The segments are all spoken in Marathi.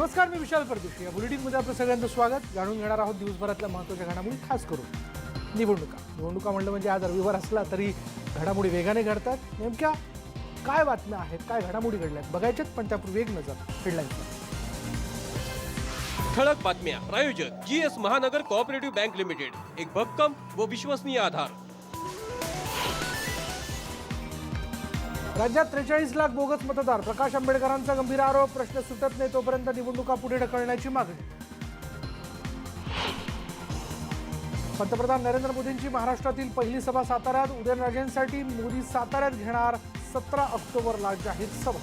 नमस्कार मी विशाल परदेशी. या बुलेटिनमध्ये आपलं सगळ्यांचं स्वागत. जाणून घेणार आहोत दिवसभरातल्या महत्त्वाच्या घडामोडी खास करून निवडणुका. निवडणुका म्हणलं म्हणजे आज रविवार असला तरी घडामोडी वेगाने घडतात. नेमक्या काय बातम्या आहेत काय घडामोडी घडल्यात बघायच्यात पण त्यापूर्वी एक नजर हेडलाईन्सवर ठळक बातम्या. प्रायोजक G S Mahanagar cooperative bank limited. एक भक्कम व विश्वसनीय आधार. राज्यात त्रेचाळीस लाख बोगस मतदार. प्रकाश आंबेडकरांचा गंभीर आरोप प्रश्न सुटत नाही तोपर्यंत निवडणुका पुढे ढकलण्याची मागणी. पंतप्रधान नरेंद्र मोदींची महाराष्ट्रातील पहिली सभा साताऱ्यात. उदयनराजेंसाठी मोदी साताऱ्यात घेणार सतरा ऑक्टोबरला जाहीर सभा.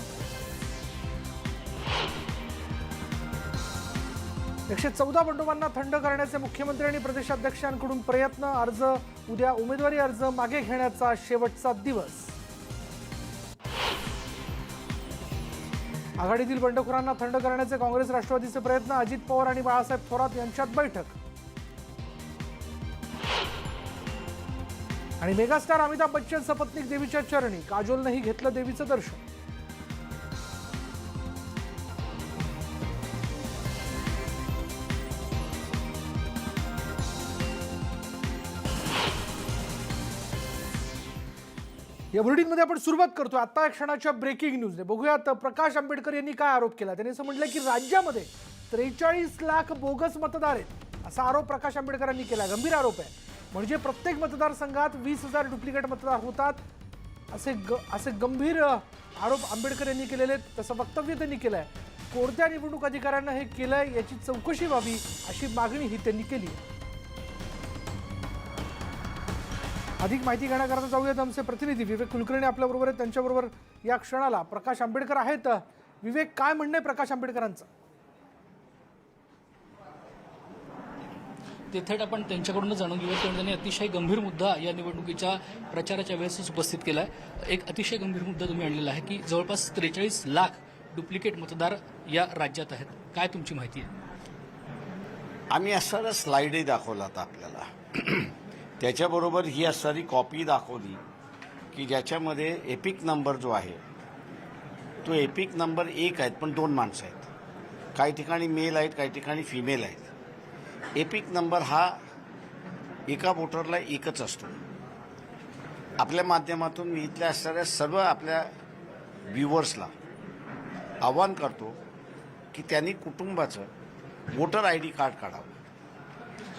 एकशे चौदा बंडोबांना थंड करण्याचे मुख्यमंत्री आणि प्रदेशाध्यक्षांकडून प्रयत्न अर्ज उद्या उमेदवारी अर्ज मागे घेण्याचा शेवटचा दिवस. आघाडीतील बंडखोरांना थंड करण्याचे काँग्रेस राष्ट्रवादीचे प्रयत्न अजित पवार आणि बाळासाहेब थोरात यांच्यात बैठक. आणि मेगास्टार अमिताभ बच्चन सपत्नीक देवीच्या चरणी काजोलनंही घेतलं देवीचं दर्शन. या बुलेटिनमध्ये आपण सुरुवात करतो आता या क्षणाच्या ब्रेकिंग न्यूजने बघूयात प्रकाश आंबेडकर यांनी काय आरोप केला. त्यांनी असं म्हटलं की राज्यामध्ये त्रेचाळीस लाख बोगस मतदार आहेत. असा आरोप प्रकाश आंबेडकरांनी केला गंभीर आरोप आहे. म्हणजे प्रत्येक मतदारसंघात वीस हजार डुप्लिकेट मतदार होतात. असे ग असे गंभीर आरोप आंबेडकर यांनी केलेले आहेत. तसं वक्तव्य त्यांनी केलं आहे कोणत्या निवडणूक अधिकाऱ्यांना हे केलं आहे याची चौकशी व्हावी अशी मागणीही त्यांनी केली आहे. अधिक माहिती घेण्याकरता जाऊयात आमचे प्रतिनिधी. विवेक कुलकर्णी आपल्याबरोबर आहेत. त्यांच्याबरोबर या क्षणाला प्रकाश आंबेडकर आहेत. विवेक काय म्हणणं आहे प्रकाश आंबेडकरांचं? ते थेट आपण त्यांच्याकडूनच जाणून घेऊया कारण त्यांनी अतिशय गंभीर मुद्दा या निवडणुकीच्या प्रचाराच्या वेळेसच उपस्थित केला आहे एक अतिशय गंभीर मुद्दा तुम्ही आणलेला आहे की जवळपास त्रेचाळीस लाख डुप्लिकेट मतदार या राज्यात आहेत. काय तुमची माहिती आहे? आम्ही असणारा स्लाईडही दाखवला होता आपल्याला. त्याच्याबरोबर ही असणारी कॉपी दाखवली की ज्याच्यामध्ये एपिक नंबर जो आहे तो एपिक नंबर एक आहेत पण दोन माणसं आहेत. काही ठिकाणी मेल आहेत काही ठिकाणी फिमेल आहेत. एपिक नंबर हा एका वोटरला एकच असतो. आपल्या माध्यमातून मी इथल्या असणाऱ्या सर्व आपल्या व्ह्युअर्सला आवाहन करतो की त्यांनी कुटुंबाचं वोटर आय डी कार्ड काढावं.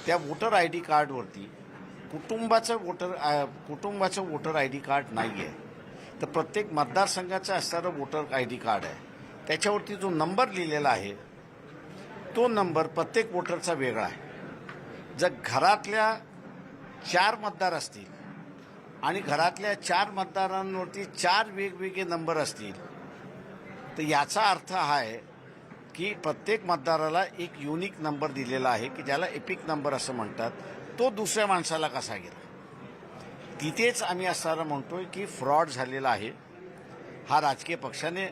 त्या वोटर आय डी कार्डवरती कुटुंबाचं वोटर कुटुंबाचं वोटर आय डी कार्ड नाही आहे तर प्रत्येक मतदारसंघाचं असणारं वोटर आय डी कार्ड आहे. त्याच्यावरती जो नंबर लिहिलेला आहे तो नंबर प्रत्येक वोटरचा वेगळा आहे. जर घरातल्या चार मतदार असतील आणि घरातल्या चार मतदारांवरती चार वेगवेगळे नंबर असतील तर याचा अर्थ हा आहे की प्रत्येक मतदाराला एक युनिक नंबर दिलेला आहे की ज्याला एपिक नंबर असं म्हणतात. तो दुसऱ्या माणसाला कसा गेला? तिथेच आम्ही असणारा म्हणतोय की फ्रॉड झालेला आहे. हा राजकीय पक्षाने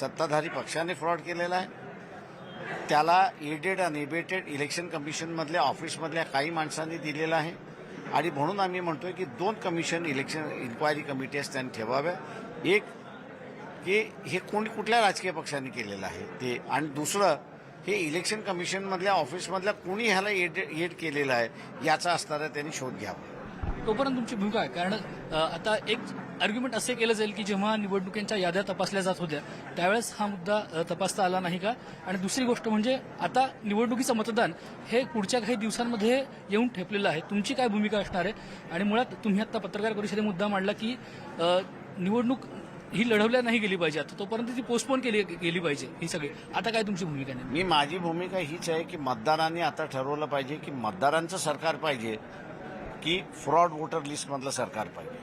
सत्ताधारी पक्षाने फ्रॉड केलेला आहे. त्याला एडेड आणि एबेटेड इलेक्शन कमिशनमधल्या ऑफिसमधल्या काही माणसांनी दिलेला आहे. आणि म्हणून आम्ही म्हणतोय की दोन कमिशन इलेक्शन इन्क्वायरी कमिटीज त्यांनी ठेवाव्या. एक की हे कोण कुठल्या राजकीय पक्षाने केलेलं आहे? ते आणि दुसरं हे इलेक्शन कमिशनमधल्या ऑफिसमधल्या कोणी ह्याला एड एड केलेलं आहे याचा असणारा त्यांनी शोध घ्यावा. तोपर्यंत तुमची भूमिका आहे. कारण आता एक आर्ग्युमेंट असे केलं जाईल की जेव्हा निवडणुकींच्या याद्या तपासल्या जात होत्या त्यावेळेस हा मुद्दा तपासता आला नाही का? आणि दुसरी गोष्ट म्हणजे आता निवडणुकीचं मतदान हे पुढच्या काही दिवसांमध्ये येऊन ठेपलेलं आहे. तुमची काय भूमिका असणार आहे? आणि मुळात तुम्ही आता पत्रकार परिषदे मुद्दा मांडला की निवडणूक ही लढवल्या नाही गेली पाहिजे. आता तोपर्यंत ती पोस्टपोन केली गेली पाहिजे. ही सगळी. आता काय तुमची भूमिका नाही मी माझी भूमिका हीच आहे की मतदारांनी आता ठरवलं पाहिजे की मतदारांचं सरकार पाहिजे की फ्रॉड वोटर लिस्टमधलं सरकार पाहिजे.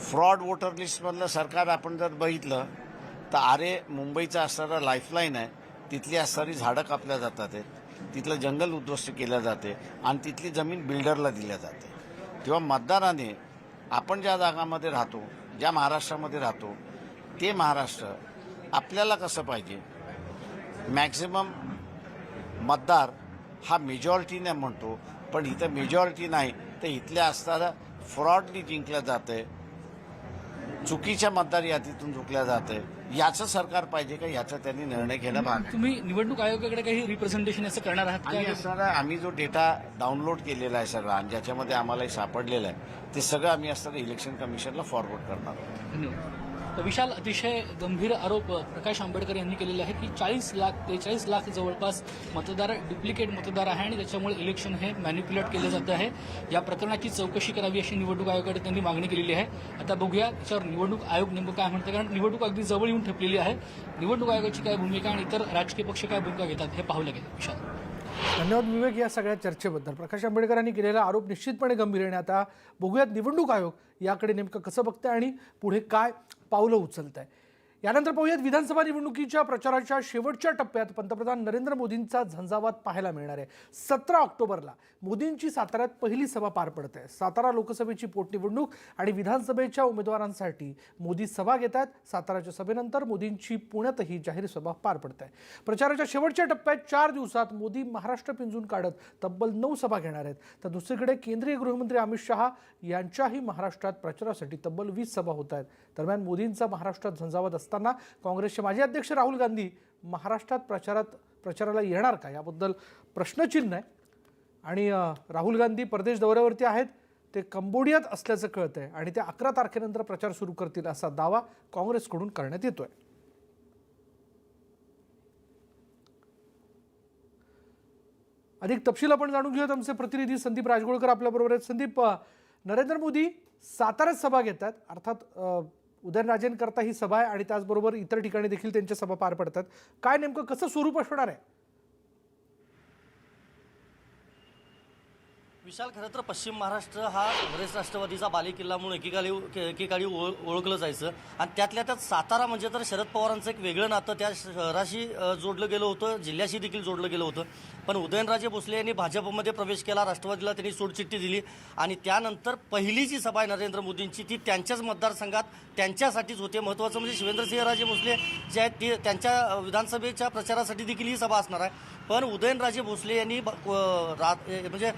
फ्रॉड वोटर लिस्टमधलं सरकार आपण जर बघितलं तर आरे मुंबईचा असणारा लाईफलाईन आहे. तिथली असणारी झाडं कापल्या जातात. आहेत तिथलं जंगल उद्ध्वस्त केलं जाते आणि तिथली जमीन बिल्डरला दिल्या जाते. तेव्हा मतदाराने आपण ज्या जागामध्ये राहतो ज्या महाराष्ट्रामध्ये राहतो ते महाराष्ट्र आपल्याला कसं पाहिजे? मॅक्झिमम मतदार हा मेजॉरिटीने म्हणतो पण इथं मेजॉरिटी नाही तर इथल्या असणारा फ्रॉडनी जिंकलं आहे चुकीच्या मतदार यादीतून झुकल्या जातं आहे याचं सरकार पाहिजे का? याचा त्यांनी निर्णय घ्यायला भाग आहे. तुम्ही निवडणूक आयोगाकडे काही रिप्रेझेंटेशन असं करणार आहात आणि का असणारा आम्ही जो डेटा डाउनलोड केलेला आहे सगळा आणि ज्याच्यामध्ये आम्हाला हे सापडलेलं आहे ते सगळं आम्ही असताना इलेक्शन कमिशनला फॉरवर्ड करणार आहोत. धन्यवाद. विशाल अतिशय गंभीर आरोप प्रकाश आंबेडकर यांनी केलेले आहे की चाळीस लाख त्रेचाळीस लाख जवळपास मतदार डुप्लिकेट मतदार आहे आणि त्याच्यामुळे इलेक्शन हे मॅन्युप्युलेट केलं जातं आहे. या प्रकरणाची चौकशी करावी अशी निवडणूक आयोगाकडे त्यांनी मागणी केलेली आहे. आता बघूया त्याच्यावर निवडणूक आयोग नेमकं काय म्हणतं? कारण निवडणूक अगदी जवळ येऊन ठेपलेली आहे. निवडणूक आयोगाची काय भूमिका आणि इतर राजकीय पक्ष काय भूमिका घेतात हे पाहू लागेल. विशाल. धन्यवाद विवेक या सगळ्या चर्चेबद्दल. प्रकाश आंबेडकरांनी केलेला आरोप निश्चितपणे गंभीर आहे आता बघूयात निवडणूक आयोग याकडे नेमकं कसं बघतंय आणि पुढे काय पावलं उचलत आहे यानंतर पाहूयात विधानसभा निवडणुकीच्या प्रचाराच्या शेवटच्या टप्प्यात पंतप्रधान नरेंद्र मोदींचा झंझावात पाहायला मिळणार आहे. सतरा ऑक्टोबरला मोदींची साताऱ्यात पहिली सभा पार पडत आहे. सातारा लोकसभेची पोटनिवडणूक आणि विधानसभेच्या उमेदवारांसाठी मोदी सभा घेत आहेत. साताराच्या सभेनंतर मोदींची पुण्यातही जाहीर सभा पार पडत आहे. प्रचाराच्या शेवटच्या टप्प्यात चार दिवसात मोदी महाराष्ट्र पिंजून काढत तब्बल नऊ सभा घेणार आहेत. तर दुसरीकडे केंद्रीय गृहमंत्री अमित शहा यांच्याही महाराष्ट्रात प्रचारासाठी तब्बल वीस सभा होत आहेत. दरम्यान मोदींचा महाराष्ट्रात झंझावत असताना काँग्रेसचे माजी अध्यक्ष राहुल गांधी महाराष्ट्रात प्रचारात प्रचाराला येणार का? याबद्दल प्रश्नचिन्ह आहे. आणि राहुल गांधी परदेश दौऱ्यावरती आहेत. ते कंबोडियात असल्याचं कळतंय आणि ते अकरा तारखेनंतर प्रचार सुरू करतील असा दावा काँग्रेसकडून करण्यात येतोय. अधिक तपशील आपण जाणून घेऊयात. आमचे प्रतिनिधी संदीप राजगोळकर आपल्याबरोबर आहेत. संदीप नरेंद्र मोदी साताऱ्यात सभा घेतात अर्थात उदयनराजेंकरता ही सभा आहे आणि त्याचबरोबर इतर ठिकाणी देखील त्यांच्या सभा पार पडतात. काय नेमकं कसं स्वरूप असणार आहे? विशाल खरं तर पश्चिम महाराष्ट्र हा काँग्रेस राष्ट्रवादीचा बालेकिल्ला म्हणून एकेकाळी एकेकाळी ओळ- ओळखलं जायचं. आणि त्यातल्या त्यात सातारा म्हणजे तर शरद पवारांचं एक वेगळं नातं. त्या शहराशी जोडलं गेलं होतं जिल्ह्याशी देखील जोडलं गेलं होतं. पण उदयनराजे भोसले यांनी भाजपमध्ये प्रवेश केला राष्ट्रवादीला त्यांनी सोडचिठ्ठी दिली. आणि त्यानंतर पहिली जी सभा आहे नरेंद्र मोदींची. ती त्यांच्याच मतदारसंघात त्यांच्यासाठीच होते. महत्त्वाचं म्हणजे शिवेंद्रसिंहराजे भोसले जे आहेत ते त्यांच्या विधानसभेच्या प्रचारासाठी देखील ही सभा असणार आहे. पण उदयनराजे भोसले यांनी ब- म्हणजे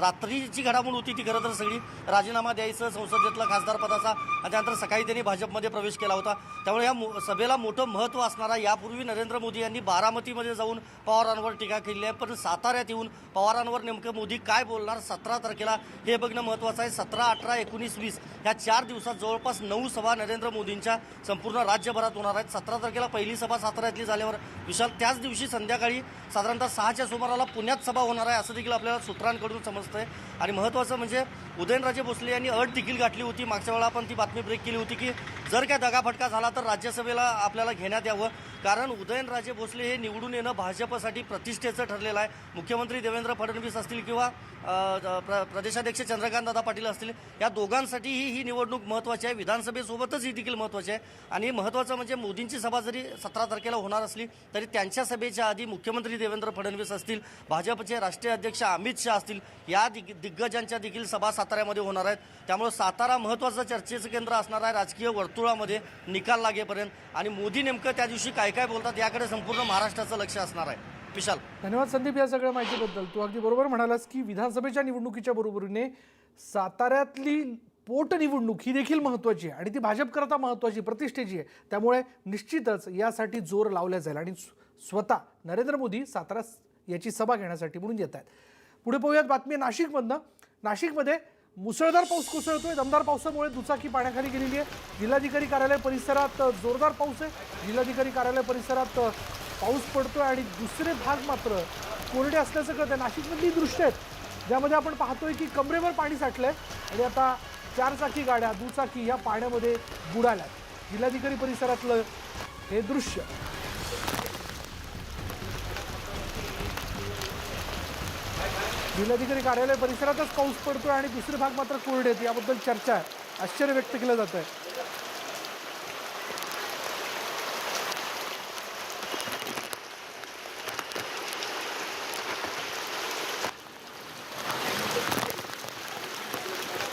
रात्रीची घडामोड होती ती खरं तर सगळी राजीनामा द्यायचं संसदेतला खासदार पदाचा आणि त्यानंतर सकाळी त्यांनी भाजपमध्ये प्रवेश केला होता. त्यामुळे या मो- सभेला मोठं महत्त्व असणारा यापूर्वी नरेंद्र मोदी यांनी बारामतीमध्ये जाऊन पवारांवर टीका केली आहे. पण साताऱ्यात येऊन पवारांवर नेमकं मोदी काय बोलणार सतरा तारखेला हे बघणं महत्त्वाचं आहे. सतरा अठरा एकोणीस वीस ह्या चार दिवसात जवळपास नऊ सभा नरेंद्र मोदींच्या संपूर्ण राज्यभरात होणार आहेत. सतरा तारखेला पहिली सभा साताऱ्यातली झाल्यावर विशाल त्याच दिवशी संध्याकाळी साधारणतः सहाच्या सुमाराला पुण्यात सभा होणार आहे असं देखील आपल्याला सूत्रांकडून समजतंय. आणि महत्त्वाचं म्हणजे उदयनराजे भोसले यांनी अट देखील गाठली होती. मागच्या वेळा आपण ती बातमी ब्रेक केली होती की जर काय दगाफटका झाला तर राज्यसभेला आपल्याला घेण्यात यावं. कारण उदयनराजे भोसले हे निवडून येणं भाजपसाठी प्रतिष्ठेचं ठरलेलं आहे. मुख्यमंत्री देवेंद्र फडणवीस असतील किंवा प्र प्रदेशाध्यक्ष चंद्रकांतदादा पाटील असतील या दोघांसाठीही ही निवडणूक महत्त्वाची आहे. विधानसभेसोबतच ही देखील महत्त्वाची आहे. आणि महत्त्वाचं म्हणजे मोदींची सभा जरी सतरा तारखेला होणार असली तरी त्यांच्या सभेच्या आधी मुख्यमंत्री देवेंद्र फडणवीस असतील भाजपचे राष्ट्रीय अध्यक्ष अमित शहा असतील या दिग दिग्गजांच्या देखील सभा साताऱ्यामध्ये होणार आहेत. त्यामुळे सातारा महत्त्वाचं चर्चेचं केंद्र असणार आहे राजकीय वर्तुळामध्ये निकाल लागेपर्यंत. आणि मोदी नेमकं त्या दिवशी काय काय बोलतात याकडे संपूर्ण महाराष्ट्राचं लक्ष असणार आहे. विशाल. धन्यवाद संदीप या सगळ्या माहितीबद्दल. तू अगदी बरोबर म्हणालास की विधानसभेच्या निवडणुकीच्या बरोबरीने साताऱ्यातली पोटनिवडणूक ही देखील महत्त्वाची आहे आणि ती भाजपकरता महत्त्वाची प्रतिष्ठेची आहे. त्यामुळे निश्चितच यासाठी जोर लावला जाईल आणि स्वतः नरेंद्र मोदी सातारा याची सभा घेण्यासाठी म्हणून येत आहेत. पुढे पाहूयात बातमी नाशिकमधनं. नाशिकमध्ये मुसळधार पाऊस कोसळतोय. दमदार पावसामुळे दुचाकी पाण्याखाली गेलेली आहे. जिल्हाधिकारी कार्यालय परिसरात जोरदार पाऊस आहे. जिल्हाधिकारी कार्यालय परिसरात पाऊस पडतोय आणि दुसरे भाग मात्र कोरडे असल्याचं कळतंय. नाशिकमधली दृश्य आहेत. ज्यामध्ये आपण पाहतोय की कमरेवर पाणी साठलंय आणि आता चारचाकी गाड्या दुचाकी या पाण्यामध्ये बुडाल्या. जिल्हाधिकारी परिसरातलं हे दृश्य. जिल्हाधिकारी कार्यालय परिसरातच पाऊस पडतोय आणि दुसरे भाग मात्र कोरडे आहेत. याबद्दल चर्चा आहे. आश्चर्य व्यक्त केलं जात आहे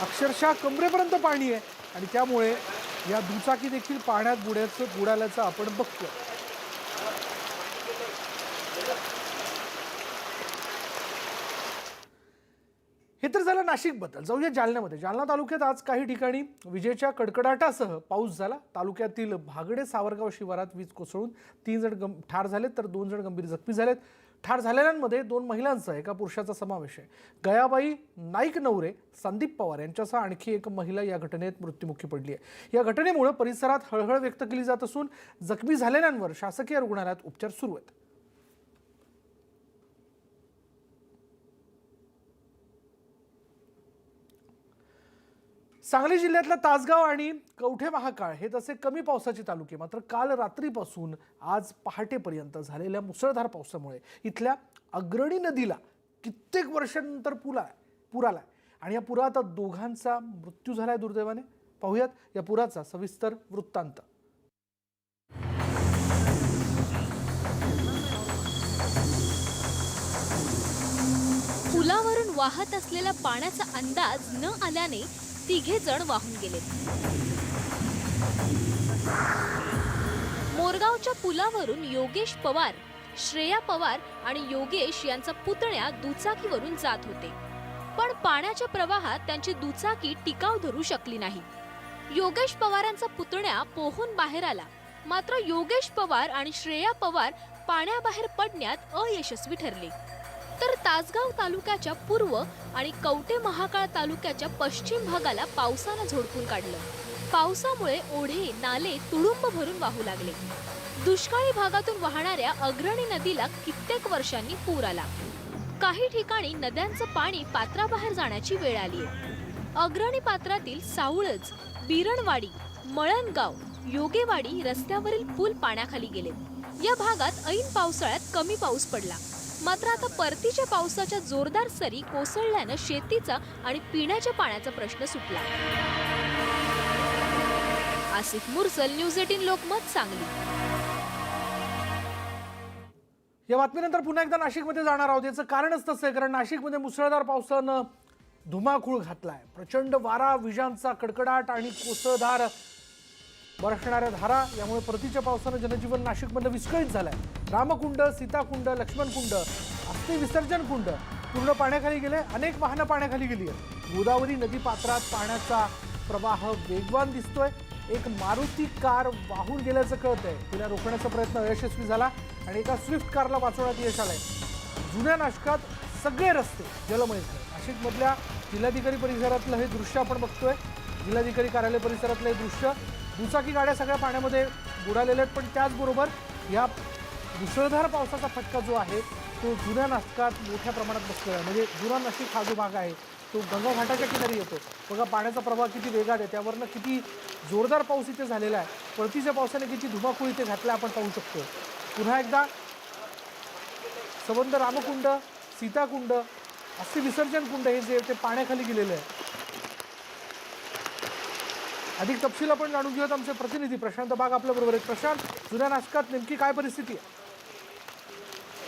अक्षरशः कमरेपर्यंत पाणी आहे आणि त्यामुळे या दुचाकी देखील पाण्यात बुड्याचं बुडाल्याचं आपण बघतो हे तर झालं नाशिकबद्दल. जाऊया जालन्यामध्ये. जालना तालुक्यात आज काही ठिकाणी विजेच्या कडकडाटासह पाऊस झाला. तालुक्यातील भागडे सावरगाव शिवारात वीज कोसळून तीन जण गं ठार झालेत तर दोन जण गंभीर जखमी झालेत. ठार झालेल्यांमध्ये दोन महिलांचा एका पुरुषाचा समावेश आहे. गयाबाई नाईक नवरे संदीप पवार यांच्यासह आणखी एक महिला या घटनेत मृत्युमुखी पडली आहे. या घटनेमुळे परिसरात हळहळ व्यक्त केली जात असून जखमी झालेल्यांवर शासकीय रुग्णालयात उपचार सुरू आहेत. सांगली जिल्ह्यातलं तासगाव आणि कवठे महाकाळ हे तसे कमी पावसाचे तालुके. मात्र काल रात्रीपासून आज पहाटेपर्यंत झालेल्या मुसळधार पावसामुळे इथल्या अग्रणी नदीला कित्येक वर्षांनंतर पूर आलाय पूर आला. आणि या पुरात दोघांचा मृत्यू झालाय दुर्दैवाने. पाहूयात या पुराचा सविस्तर वृत्तांत. पुलावरून वाहत असलेल्या पाण्याचा अंदाज न आल्याने तिघे जण वाहून गेले. मोरगावच्या पुलावरून योगेश पवार श्रेया पवार आणि योगेश यांचा पुतण्या दुचाकीवरून जात होते. पण पाण्याच्या प्रवाहात त्यांची दुचाकी टिकाव धरू शकली नाही. योगेश पवारांचा पुतण्या पोहून बाहेर आला. मात्र योगेश पवार आणि श्रेया पवार पाण्याबाहेर पडण्यात अयशस्वी ठरले. तर तासगाव तालुक्याच्या पूर्व आणि कवटे महाकाळ तालुक्याच्या पश्चिम भागाला पावसानं झोडपून काढलं. पावसामुळे ओढे नाले तुडुंब भरून वाहू लागले. दुष्काळी भागातून वाहणाऱ्या अग्रणी नदीला कित्येक वर्षांनी पूर आला. काही ठिकाणी नद्यांचं पाणी पात्राबाहेर जाण्याची वेळ आली. अग्रणी पात्रातील सावळज बिरणवाडी मळणगाव योगेवाडी रस्त्यावरील पूल पाण्याखाली गेले. या भागात ऐन पावसाळ्यात कमी पाऊस पडला. मात्र आता परतीच्या पावसाच्या जोरदार सरी कोसळल्यानं शेतीचा आणि पिण्याच्या पाण्याचा प्रश्न सुटला. Asif Mursal news eighteen Lokmat Sangli. या बातमीनंतर पुन्हा एकदा नाशिकमध्ये जाणार आहोत. याचं कारणच तसं आहे कारण नाशिकमध्ये मुसळधार पावसानं धुमाकूळ घातलाय. प्रचंड वारा विजांचा कडकडाट आणि कोसळधार बरसणाऱ्या धारा यामुळे परतीच्या पावसानं जनजीवन नाशिकमधलं विस्कळीत झालंय. रामकुंड सीताकुंड लक्ष्मणकुंड अस्थि विसर्जन कुंड पूर्ण पाण्याखाली गेले अनेक वाहनं पाण्याखाली गेली आहेत. गोदावरी नदी पात्रात पाण्याचा प्रवाह वेगवान दिसतोय. एक मारुती कार वाहून गेल्याचं कळतंय. तिला रोखण्याचा प्रयत्न अयशस्वी झाला आणि एका स्विफ्ट कारला वाचवण्यात यश आलंय. जुन्या नाशकात सगळे रस्ते जलमय झाले. नाशिकमधल्या जिल्हाधिकारी परिसरातलं हे दृश्य आपण बघतोय. जिल्हाधिकारी कार्यालय परिसरातलं हे दृश्य दुचाकी गाड्या सगळ्या पाण्यामध्ये बुडालेल्या आहेत पण त्याचबरोबर या मुसळधार पावसाचा फटका जो आहे तो जुन्या नाशकात मोठ्या प्रमाणात बसलेला आहे. म्हणजे जुना नाशिक हा जो भाग आहे तो गंगाघाटाच्या किनारी येतो. बघा पाण्याचा प्रवाह किती वेगात आहे त्यावरनं किती जोरदार पाऊस इथे झालेला आहे. परतीच्या पावसाने किती धुमाकूळ इथे घातला आपण पाहू शकतो. पुन्हा एकदा सबंध रामकुंड सीताकुंड अस्थि विसर्जन कुंड हे जे ते पाण्याखाली गेलेले आहे. अधिक तपशील आपण जाणून घेऊयात आमचे प्रतिनिधी. प्रशांत बाग आपल्या बरोबर आहेत. प्रशांत जुन्या नाशकात नेमकी काय परिस्थिती आहे?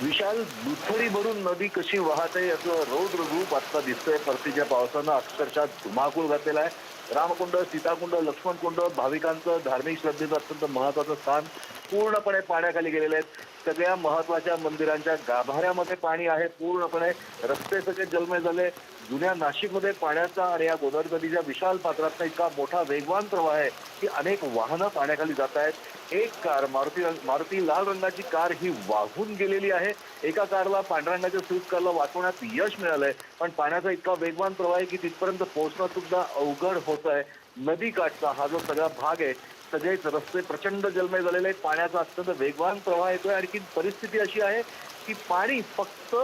विशाल दुथडी भरून नदी कशी वाहते याचं रौद्र रूप आता दिसतंय. परतीच्या पावसानं अक्षरशः धुमाकूळ घातलेला आहे. रामकुंड सीताकुंड लक्ष्मणकुंड भाविकांचं धार्मिक श्रद्धेचं अत्यंत महत्वाचं स्थान. पूर्णपणे पाण्याखाली गेलेले आहेत. सगळ्या महत्त्वाच्या मंदिरांच्या गाभाऱ्यामध्ये पाणी आहे. पूर्णपणे रस्ते सगळे जलमय झाले. जुन्या नाशिकमध्ये पाण्याचा आणि या गोदावरी नदीच्या विशाल पात्रात इतका मोठा वेगवान प्रवाह आहे की अनेक वाहनं पाण्याखाली जात आहेत. एक कार मारुती रंग- मारुती लाल रंगाची कार ही वाहून गेलेली आहे. एका कारला पांढऱ्या रंगाच्या स्विफ्ट कारला वाचवण्यात यश मिळालंय. पण पाण्याचा इतका वेगवान प्रवाह आहे की तिथपर्यंत पोहोचणं सुद्धा अवघड होत आहे नदी काठचा हा जो सगळा भाग आहे सगळेच रस्ते प्रचंड जलमय झालेले आहेत. पाण्याचा अत्यंत वेगवान प्रवाह येतोय. आणखी परिस्थिती अशी आहे की पाणी फक्त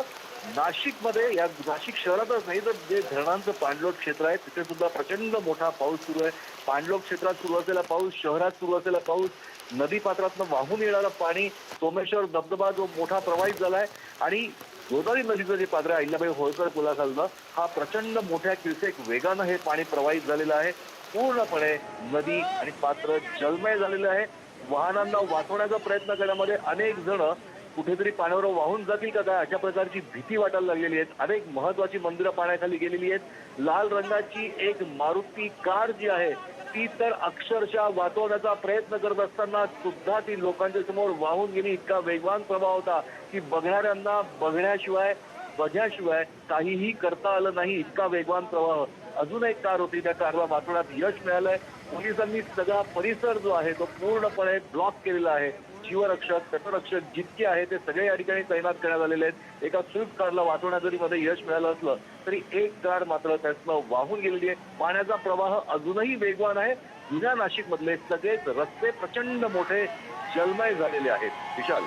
नाशिकमध्ये या नाशिक शहरातच नाही तर जे धरणांचं पाणलोट क्षेत्र आहे तिथे सुद्धा प्रचंड मोठा पाऊस सुरू आहे. पाणलोट क्षेत्रात सुरू असलेला पाऊस शहरात सुरू असलेला पाऊस नदी पात्रातनं वाहून येणारं पाणी सोमेश्वर धबधबा जो मोठा प्रवाहित झाला आहे आणि गोदावरी नदीचं जे पात्र आहे अहिल्याबाई होळकर पुलाखालनं हा प्रचंड मोठ्या किळसेक वेगानं हे पाणी प्रवाहित झालेलं आहे. पूर्णपणे नदी आणि पात्र जलमय झालेलं आहे. वाहनांना वाचवण्याचा प्रयत्न करण्यामध्ये अनेक जण कुठेतरी पाण्यावर वाहून जातील का काय अशा प्रकारची भीती वाटायला लागलेली आहेत अनेक महत्वाची मंदिरं पाण्याखाली गेलेली आहेत. लाल रंगाची एक मारुती कार जी आहे ती तर अक्षरशः वाचवण्याचा प्रयत्न करत असताना सुद्धा ती लोकांच्या समोर वाहून गेली. इतका वेगवान प्रभाव होता की बघणाऱ्यांना बघण्याशिवाय बघण्याशिवाय काहीही करता आलं नाही. इतका वेगवान प्रवाह अजून एक कार होती त्या कारला वाचवण्यात यश मिळालंय. पोलिसांनी सगळा परिसर जो आहे तो पूर्णपणे ब्लॉक केलेला आहे. जीवरक्षक तटरक्षक जितके आहे ते सगळे या ठिकाणी तैनात करण्यात आलेले आहेत. एका स्विफ्ट कारला वाचवण्यात जरी मध्ये यश मिळालं असलं तरी एक कार मात्र त्यातनं वाहून गेलेली आहे. पाण्याचा प्रवाह अजूनही वेगवान आहे. जुन्या नाशिक मधले सगळेच रस्ते प्रचंड मोठे जलमय झालेले आहेत. विशाल.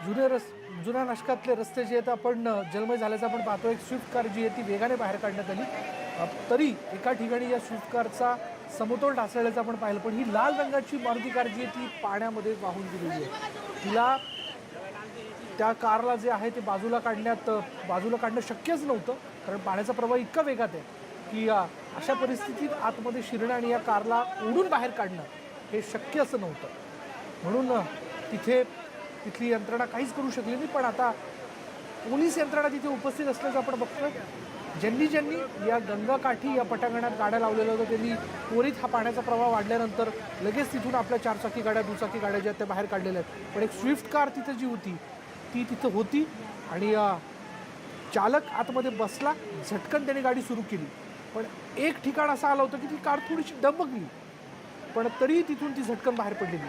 जुने रस्ते जुन्या नाशकातले रस्ते जे आहेत आपण जलमय झाल्याचं आपण पाहतो. एक स्विफ्ट कार जी आहे ती वेगाने बाहेर काढण्यात आली. तरी एका ठिकाणी या स्विफ्ट कारचा समतोल ढासळल्याचं आपण पाहिलं. पण ही लाल रंगाची मारुती कार जी आहे ती पाण्यामध्ये वाहून गेलेली आहे. तिला त्या कारला जे आहे ते बाजूला काढण्यात बाजूला काढणं शक्यच नव्हतं. कारण पाण्याचा प्रवाह इतका वेगात आहे की अशा परिस्थितीत आतमध्ये शिरणं आणि या कारला ओढून बाहेर काढणं हे शक्य असं नव्हतं. म्हणून तिथे तिथली यंत्रणा काहीच करू शकली नाही. पण आता पोलीस यंत्रणा तिथे उपस्थित असल्याचं आपण बघतोय. ज्यांनी ज्यांनी या गंगाकाठी या पटांगणात गाड्या लावलेल्या होत्या त्यांनी त्वरित हा पाण्याचा प्रवाह वाढल्यानंतर लगेच तिथून आपल्या चारचाकी गाड्या दुचाकी गाड्या ज्या त्या बाहेर काढलेल्या आहेत. पण एक स्विफ्ट कार तिथे जी होती ती तिथं होती आणि चालक आतमध्ये बसला झटकन त्याने गाडी सुरू केली. पण एक ठिकाण असं आलं होतं की ती कार थोडीशी डबकली पण तरी तिथून ती झटकन बाहेर पडलेली.